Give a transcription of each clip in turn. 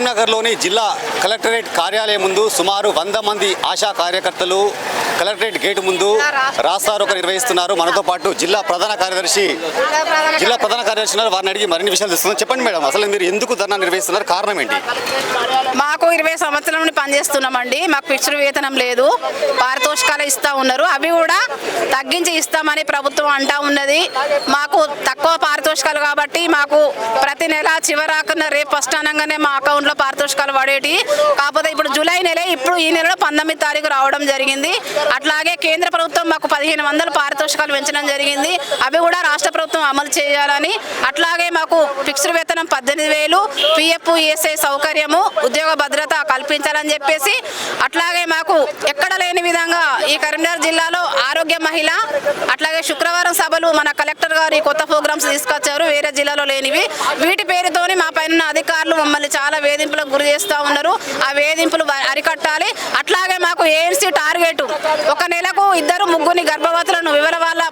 కరీంనగర్లోని జిల్లా కలెక్టరేట్ కార్యాలయం ముందు సుమారు వంద మంది ఆశా కార్యకర్తలు కలెక్టరేట్ గేటు ముందు రాస్తారోక నిర్వహిస్తున్నారు. మనతో పాటు జిల్లా ప్రధాన కార్యదర్శి జిల్లా ప్రధాన కార్యదర్శి వారిని అడిగి మరిన్ని విషయాలు తెలుస్తున్నాం చెప్పండి మేడం అసలు మీరు ఎందుకు ధర్నా నిర్వహిస్తున్నారు? కారణం ఏంటి? మాకు ఇరవై సంవత్సరాల నుండి పనిచేస్తున్నామండి. మాకు ఫిక్స్డ్ వేతనం లేదు. పారితోషికాలు ఇస్తా ఉన్నారు. అవి కూడా తగ్గించి ఇస్తామని ప్రభుత్వం అంటా ఉన్నది. మాకు తక్కువ పారితోషికాలు కాబట్టి మాకు ప్రతి నెల చివరాకున్న రేపు ఫస్ట్ అనగానే మా అకౌంట్లో పారితోషికాలు పడేటి కాకపోతే ఇప్పుడు జూలై నెల ఇప్పుడు ఈ నెలలో పంతొమ్మిది తారీఖు రావడం జరిగింది. అట్లాగే కేంద్ర ప్రభుత్వం మాకు పదిహేను వందలు పారితోషికాలు పెంచడం జరిగింది. అవి కూడా రాష్ట్ర ప్రభుత్వం అమలు చేయాలని. అట్లాగే మాకు ఫిక్స్డ్ వేతనం పద్దెనిమిది వేలు పిఎఫ్ ఈఎస్ఐ సౌకర్యము ఉద్యోగ భద్రత కల్పించాలని చెప్పేసి అట్లాగే మాకు ఎక్కడ లేని విధంగా ఈ కరీంనగర్ జిల్లాలో ఆరోగ్య మహిళ అట్లాగే శుక్రవారం సభలు మన కలెక్టర్ గారు ఈ కొత్త ప్రోగ్రామ్స్ తీసుకొచ్చారు వేరే జిల్లాలో లేనివి. వీటి పేరుతోని మా పైన అధికారులు మమ్మల్ని చాలా వేధింపులకు గురి చేస్తూ ఉన్నారు. ఆ వేధింపులు అరికట్టాలి. అట్లాగే మాకు ఏఎన్సీ టార్గెట్ ఒక నెలకు ఇద్దరు ముగ్గురిని గర్భవతులను వివర వాళ్ళ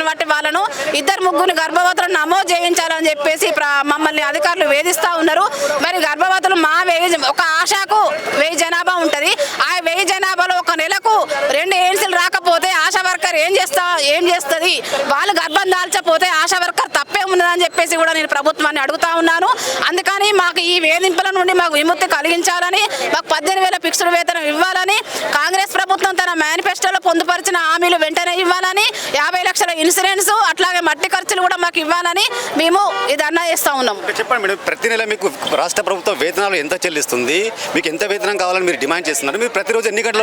చేసిన బట్టి వాళ్ళను ఇద్దరు ముగ్గురు గర్భవతులను నమోదు చేయించాలని చెప్పేసి మమ్మల్ని అధికారులు వేధిస్తూ ఉన్నారు. మరి గర్భవతులు మా వేయి ఒక ఆశాకు వెయ్యి జనాభా ఉంటుంది. ఆ వెయ్యి జనాభాలో ఒక నెలకు రెండు ఏన్సీలు రాకపోతే ఆశా వర్కర్ ఏం చేస్తా ఏం చేస్తుంది? వాళ్ళు గర్భం దాల్చపోతే ఆశా వర్కర్ తప్పే ఉన్నదని చెప్పేసి కూడా నేను ప్రభుత్వాన్ని అడుగుతా ఉన్నాను. అందుకని మాకు ఈ వేధింపుల నుండి మాకు విముక్తి కలిగించాలని మాకు పద్దెనిమిది వేల ఫిక్స్డ్ వేతనం ఇవ్వాలని కాంగ్రెస్ ప్రభుత్వం తన మేనిఫెస్టోలో పొందుపరిచిన హామీలు వెంటనే ఇవ్వాలని యాభై లక్షల ఇన్సూరెన్స్ అట్లాగే మట్టి ఖర్చులు కూడా మాకు ఇవ్వాలని మేము ఇది అన్న చేస్తా ఉన్నాం. చెప్పండి మేడం. ప్రతి నెల మీకు రాష్ట్ర ప్రభుత్వం వేతనాలు ఎంత చెల్లిస్తుంది? మీకు ఎంత వేతనం కావాలని మీరు డిమాండ్ చేస్తున్నారు? మీరు ప్రతిరోజు ఎన్ని గంటల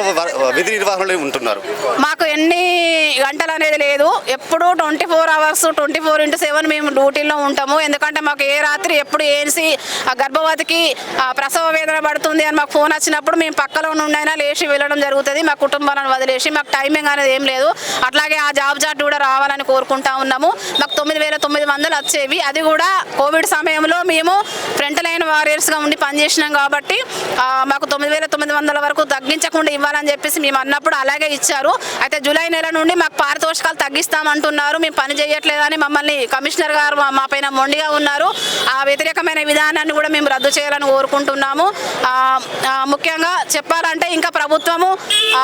విధి నిర్వహణలో ఉంటున్నారు? మాకు ఎన్ని గంటలు అనేది లేదు. ఎప్పుడు twenty four hours twenty four into seven మేము డ్యూటీలో ఉంటాము. ఎందుకంటే మాకు ఏ రాత్రి ఎప్పుడు ఏసి ఆ గర్భవతికి ప్రసవ వేదన పడుతుంది అని మాకు ఫోన్ వచ్చినప్పుడు మేము పక్కలో నుండైనా లేచి వెళ్ళడం జరుగుతుంది. మా కుటుంబాలను వదిలేసి మాకు టైమింగ్ అనేది ఏం లేదు. అట్లాగే ఆ జాబ్ చార్ట్ కూడా రావాలని కోరుకుంటా ఉన్నాము. మాకు తొమ్మిది వేల తొమ్మిది వందలు వచ్చేవి. అది కూడా కోవిడ్ సమయంలో మేము ఫ్రంట్ లైన్ వారియర్స్గా ఉండి పనిచేసినాం కాబట్టి మాకు తొమ్మిది వేల తొమ్మిది వందల వరకు తగ్గించకుండా ఇవ్వాలని చెప్పేసి మేము అన్నప్పుడు అలాగే ఇచ్చారు. అయితే జూలై నెల నుండి మాకు పారితోషికాలు తగ్గిస్తామంటున్నారు. మేము పని చేయట్లేదని మమ్మల్ని కమిషనర్ గారు మా- పైన మొండిగా ఉన్నారు. ఆ వ్యతిరేకమైన విధానాన్ని కూడా మేము రద్దు చేయాలని కోరుకుంటున్నాము. ముఖ్యంగా చెప్పాలంటే ఇంకా ప్రభుత్వము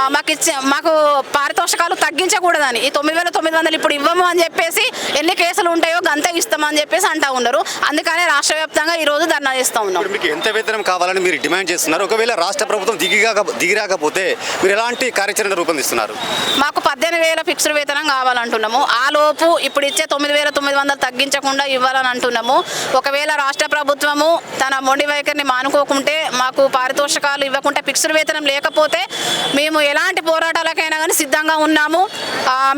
మాకు ఇచ్చే మాకు పారితోషికాలు తగ్గించకూడదని. ఈ తొమ్మిది వేల తొమ్మిది వందల ఇప్పుడు ఇవ్వము అని చెప్పేసి ఎన్ని కేసులు ఉంటాయో గంతే ఇస్తామని చెప్పేసి అంటా ఉన్నారు. అందుకనే రాష్ట్ర వ్యాప్తంగా ఈ రోజు ధర్నా చేస్తూ ఉన్నాం. మీకు ఎంత వేతనం కావాలని మీరు డిమాండ్ చేస్తున్నారు? ఒకవేళ రాష్ట్ర ప్రభుత్వం దిగిగా దిగిరాకపోతే మీరు ఎలాంటి కార్యాచరణ రూపొందిస్తున్నారు? మాకు పద్దెనిమిది వేల ఫిక్స్డ్ వేతనం కావాలంటున్నాము. ఆ లోపు ఇప్పుడు ఇచ్చే తొమ్మిది వేల తొమ్మిది వందలు తగ్గించకుండా ఇవ్వాలని అంటున్నాము. ఒకవేళ రాష్ట్ర ప్రభుత్వము తన మొండి వైఖరిని మానుకోకుంటే మాకు పారితోషికాలు ఇవ్వకుంటే ఫిక్స్డ్ వేతనం లేకపోతే మేము ఎలాంటి పోరాటాలకైనా కానీ సిద్ధంగా ఉన్నాము.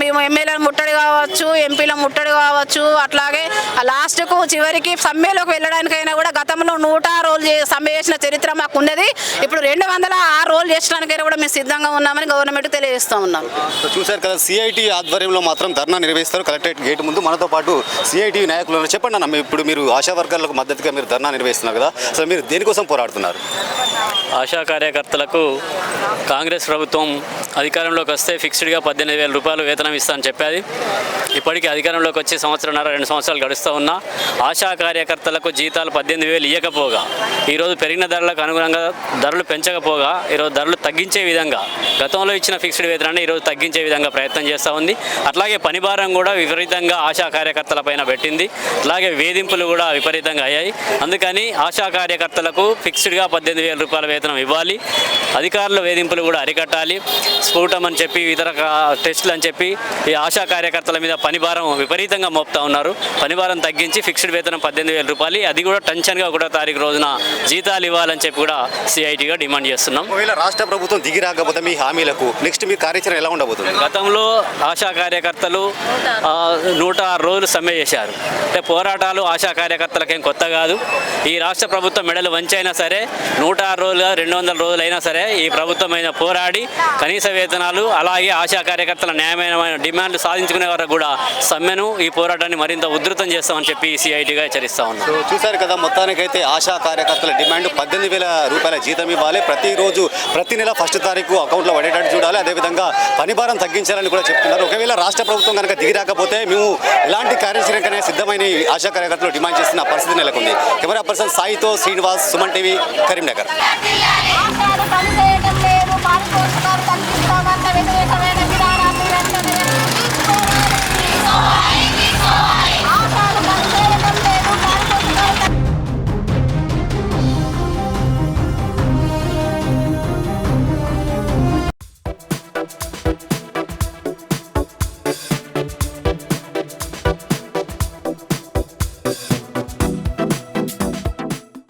మేము ఎమ్మెల్యేల ముట్టడి కావచ్చు ఎంపీల ముట్టడి కావచ్చు అట్లాగే లాస్ట్కు చివరికి సమ్మెలోకి వెళ్ళడానికైనా కూడా గతంలో నూట రోజులు సమ్మె చేసిన చరిత్ర మాకు ఉన్నది ఇప్పుడు రెండు వందల ఆరు రోజులు చేసడానికైనా కూడా మేము సిద్ధంగా ఉన్నామని గవర్నమెంట్ తెలియజేస్తూ ఉన్నాం. చూశారు కదా సిఐటి ఆధ్వర్యంలో మాత్రం ధర్నా నిర్వహిస్తారు. కలెక్టరేట్ గేట్ ముందు మనతో పాటు సిఐటి నాయకులు. చెప్పండి అన్న ఇప్పుడు మీరు ఆశా వర్కర్లకు మద్దతుగా మీరు ధర్నా నిర్వహిస్తున్నారు కదా అసలు మీరు దేనికోసం పోరాడుతున్నారు? ఆశా కార్యకర్తలకు కాంగ్రెస్ ప్రభుత్వం అధికారంలోకి వస్తే ఫిక్స్డ్గా పద్దెనిమిది వేల రూపాయలు వేతనం ఇస్తా అని చెప్పేది. ఇప్పటికీ అధికారంలోకి వచ్చి సంవత్సరంన్నర రెండు సంవత్సరాలు గడుస్తూ ఉన్నా ఆశా కార్యకర్తలకు జీతాలు పద్దెనిమిది వేలు ఇవ్వకపోగా ఈరోజు పెరిగిన ధరలకు అనుగుణంగా ధరలు పెంచకపోగా ఈరోజు ధరలు తగ్గించే విధంగా గతంలో ఇచ్చిన ఫిక్స్డ్ వేతనాన్ని ఈరోజు తగ్గించే విధంగా ప్రయత్నం చేస్తూ ఉంది. అట్లాగే పని భారం కూడా విపరీతంగా ఆశా కార్యకర్తల పైన పెట్టింది. అలాగే వేధింపులు కూడా విపరీతంగా అయ్యాయి. అందుకని ఆశా కార్యకర్తలకు ఫిక్స్డ్గా పద్దెనిమిది వేల రూపాయల వేతనం ఇవ్వాలి. అధికారుల వేధింపులు కూడా అరికట్టాలి. స్ఫూటం అని చెప్పి ఇతర టెస్టులు అని చెప్పి ఈ ఆశా కార్యకర్తల మీద పని భారం విపరీతంగా మోపుతా ఉన్నారు. పని భారం తగ్గించి ఫిక్స్డ్ వేతనం పద్దెనిమిది వేల రూపాయలు. అది కూడా టెన్షన్గా ఒకటో తారీఖు రోజున జీతాలు ఇవ్వాలని చెప్పి కూడా సిఐటిగా డిమాండ్ చేస్తున్నాం. ఒకవేళ రాష్ట్ర ప్రభుత్వం దిగి రాకపోతే మీ హామీలకు నెక్స్ట్ మీ కార్యాచరణ ఎలా ఉండబోతుంది? గతంలో ఆశా కార్యకర్తలు నూట ఆరు రోజులు సమ్మె చేశారు. అంటే పోరాటాలు ఆశా కార్యకర్తలకేం కొత్త కాదు. ఈ రాష్ట్ర ప్రభుత్వం మెడలు వంచైనా సరే నూట ఆరు రోజులుగా రెండు వందల రోజులు అయినా సరే ఈ ప్రభుత్వం మీద పోరాడి కనీస వేతనాలు అలాగే ఆశా కార్యకర్తల న్యాయమైన డిమాండ్లు సాధించుకునే వరకు కూడా సమ్మెను ఈ పోరాటాన్ని మరింత ఉధృతం చేస్తామని చెప్పి సిఐటిగా హెచ్చరిస్తా ఉన్నాం. సో చూశారు కదా మొత్తానికైతే ఆశా కార్యకర్తల డిమాండ్ పద్దెనిమిది వేల రూపాయల జీతం ఇవ్వాలి. ప్రతిరోజు ప్రతి నెల ఫస్ట్ తారీఖు అకౌంట్లో పడేటట్టు చూడాలి. అదేవిధంగా పనిభారం తగ్గించాలని కూడా చెప్తున్నారు. ఒకవేళ రాష్ట్ర ప్రభుత్వం కనుక దిగి రాకపోతే మేము ఎలాంటి కార్యాచరణకనే సిద్ధమైన ఈ ఆశా కార్యకర్తలు డిమాండ్ చేస్తున్న పరిస్థితి నెలకొంది. కెమెరా పర్సన్ సాయితో శ్రీనివాస్ సుమన్ టీవీ కరీంనగర్.